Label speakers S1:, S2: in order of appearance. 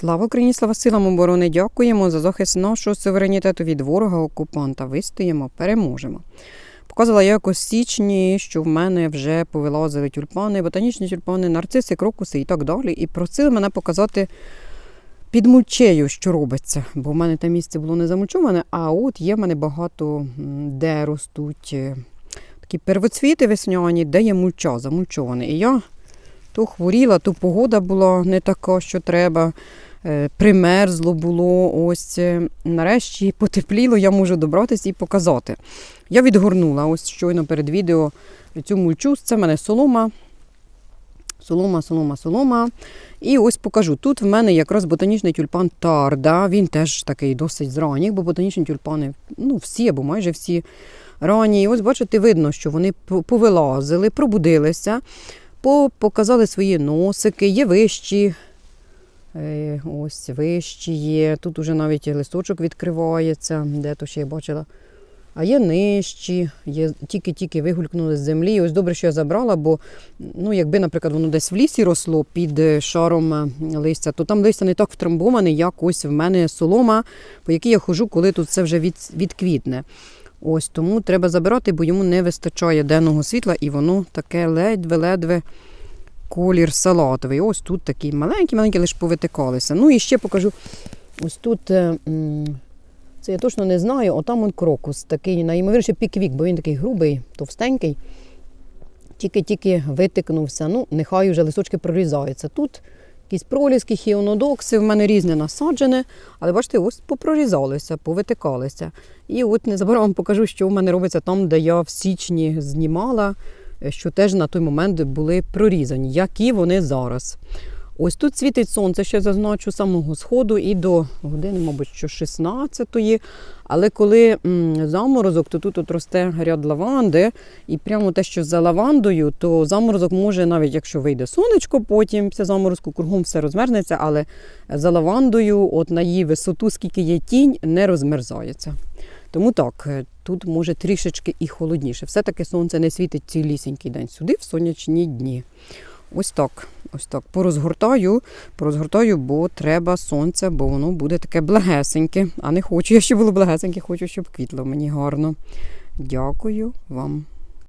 S1: Слава Україні, слава силам оборони! Дякуємо за захист нашого суверенітету від ворога окупанта. Вистоїмо, переможемо. Показала я в січні, що в мене вже повилазили тюльпани, ботанічні тюльпани, нарциси, крокуси і так далі. І просили мене показати під мульчею, що робиться. Бо в мене те місце було не замульчоване, а от є в мене багато де ростуть е, такі первоцвіти весняні, де є мульча замульчоване. І я то хворіла, то погода була не така, що треба. Е, Примерзло було, ось е, нарешті потепліло, я можу добратися і показати. Я відгорнула ось щойно перед відео цю мульчу. Це в мене солома. Солома, солома, солома. І ось покажу. Тут в мене якраз ботанічний тюльпан Тарда. Він теж такий досить зранній, бо ботанічні тюльпани, ну всі або майже всі ранні. І ось бачите, видно, що вони повилазили, пробудилися, показали свої носики, є вищі. Е, Ось вищі є. Тут уже навіть листочок відкривається, де то ще я бачила. А є нижчі, є тільки-тільки вигулькнули з землі. Ось добре, що я забрала, бо ну, якби, наприклад, воно десь в лісі росло під е, шаром е, листя, то там листя не так втрамбоване, як ось в мене солома, по якій я хожу, коли тут це вже від, відквітне. Ось тому треба забирати, бо йому не вистачає денного світла, і воно таке ледве-ледве колір салатовий. Ось тут такі маленькі-маленькі, лише повитикалися. Ну і ще покажу. Ось тут. е, Це я точно не знаю. Отам он крокус, такий, найімовірніше піквік, бо він такий грубий, товстенький. Тільки-тільки витикнувся. Ну, нехай вже листочки прорізаються. Тут якісь проліски, хіонодокси, в мене різне насаджене, але бачите, ось попрорізалися, повитикалися. І от незабаром покажу, що в мене робиться там, де я в січні знімала, що теж на той момент були прорізані, які вони зараз. Ось тут світить сонце, ще зазначу самого сходу і до години, мабуть, що 16-ї. Але коли м, заморозок, то тут от росте ряд лаванди, і прямо те, що за лавандою, то заморозок може, навіть якщо вийде сонечко, потім після заморозку кругом все розмерзнеться, але за лавандою, от на її висоту, скільки є тінь, не розмерзається. Тому так, е, тут може трішечки і холодніше. Все-таки сонце не світить цілісінький день сюди, в сонячні дні. Ось так. Ось так. Порозгортаю, порозгортаю, бо треба сонце, бо воно буде таке благесеньке. А не хочу я, щоб було благесеньке, хочу, щоб квітло мені гарно. Дякую вам.